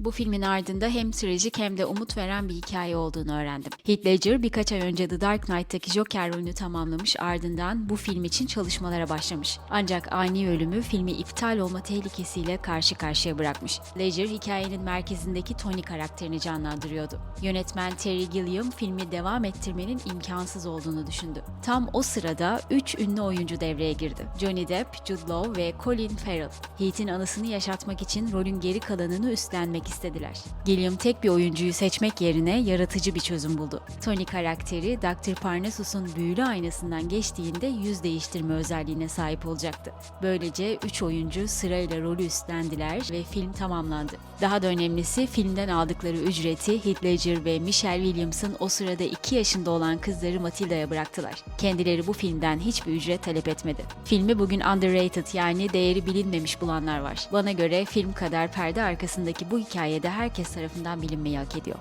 Bu filmin ardında hem trajik hem de umut veren bir hikaye olduğunu öğrendim. Heath Ledger birkaç ay önce The Dark Knight'taki Joker rolünü tamamlamış ardından bu film için çalışmalara başlamış. Ancak ani ölümü filmi iptal olma tehlikesiyle karşı karşıya bırakmış. Ledger hikayenin merkezindeki Tony karakterini canlandırıyordu. Yönetmen Terry Gilliam filmi devam ettirmenin imkansız olduğunu düşündü. Tam o sırada 3 ünlü oyuncu devreye girdi. Johnny Depp, Jude Law ve Colin Farrell. Heath'in anısını yaşatmak için rolün geri kalanını üstlenmek istediler. Gilliam tek bir oyuncuyu seçmek yerine yaratıcı bir çözüm buldu. Tony karakteri Dr. Parnassus'un büyülü aynasından geçtiğinde yüz değiştirme özelliğine sahip olacaktı. Böylece 3 oyuncu sırayla rolü üstlendiler ve film tamamlandı. Daha da önemlisi filmden aldıkları ücreti Heath Ledger ve Michelle Williams'ın o sırada 2 yaşında olan kızları Matilda'ya bıraktılar. Kendileri bu filmden hiçbir ücret talep etmedi. Filmi bugün underrated yani değeri bilinmemiş bulanlar var. Bana göre film kadar perde arkasındaki bu hikayede herkes tarafından bilinmeyi hak ediyor.